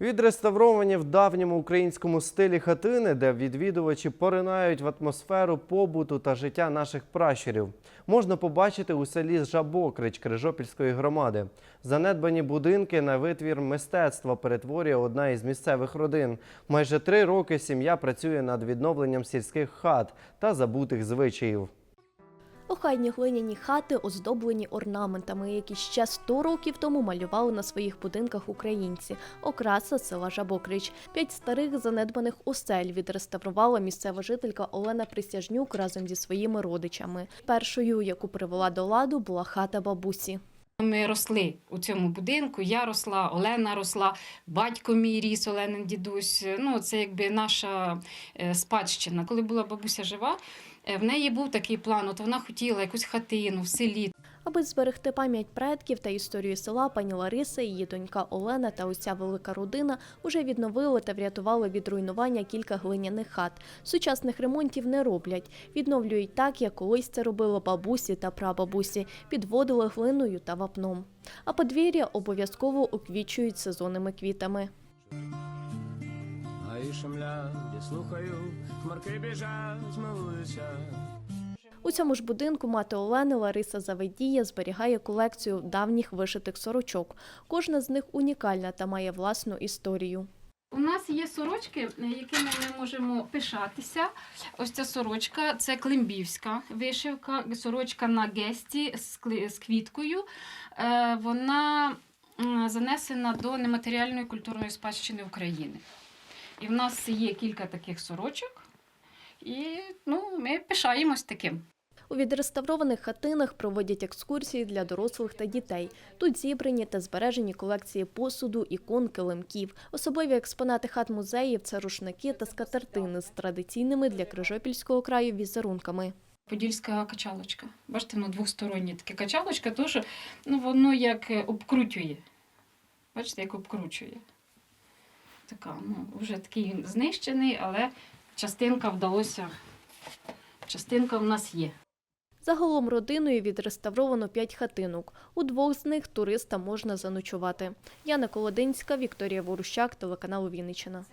Відреставровані в давньому українському стилі хатини, де відвідувачі поринають в атмосферу побуту та життя наших пращурів, можна побачити у селі Жабокрич Крижопільської громади. Занедбані будинки на витвір мистецтва перетворює одна із місцевих родин. Майже три роки сім'я працює над відновленням сільських хат та забутих звичаїв. Охайні глиняні хати оздоблені орнаментами, які ще 100 років тому малювали на своїх будинках українці. Окраса села Жабокрич. П'ять старих занедбаних осель відреставрувала місцева жителька Олена Присяжнюк разом зі своїми родичами. Першою, яку привела до ладу, була хата бабусі. Ми росли у цьому будинку. Я росла, Олена росла, батько мій ріс, Оленин дідусь. Ну, це якби наша е, спадщина. Коли була бабуся жива, в неї був такий план. От вона хотіла якусь хатину в селі. Аби зберегти пам'ять предків та історію села, пані Лариса, її донька Олена та уся велика родина уже відновили та врятували від руйнування кілька глиняних хат. Сучасних ремонтів не роблять, відновлюють так, як колись це робили бабусі та прабабусі, підводили глиною та вапном. А подвір'я обов'язково уквічують сезонними квітами. Шумлять, я слухаю, хмарки біжать, милуюся. У цьому ж будинку мати Олени Лариса Заведія зберігає колекцію давніх вишитих сорочок. Кожна з них унікальна та має власну історію. У нас є сорочки, якими ми можемо пишатися. Ось ця сорочка це климбівська вишивка, сорочка на гесті з квіткою. Е, Вона занесена до нематеріальної культурної спадщини України. І в нас є кілька таких сорочок, і ну, ми пишаємось таким. У відреставрованих хатинах проводять екскурсії для дорослих та дітей. Тут зібрані та збережені колекції посуду, ікон, килимків. Особливі експонати хат музеїв це рушники та скатертини з традиційними для Крижопільського краю візерунками. Подільська качалочка. Бачите, воно двостороннє таке качалочка, тому що ну, воно як е, обкручує. Бачите, як обкручує. Така, ну, вже такий знищений, але частинка вдалося. Частинка в нас є. Загалом родиною відреставровано п'ять хатинок. У двох з них туриста можна заночувати. Яна Колодинська, Вікторія Ворущак, телеканал Вінниччина.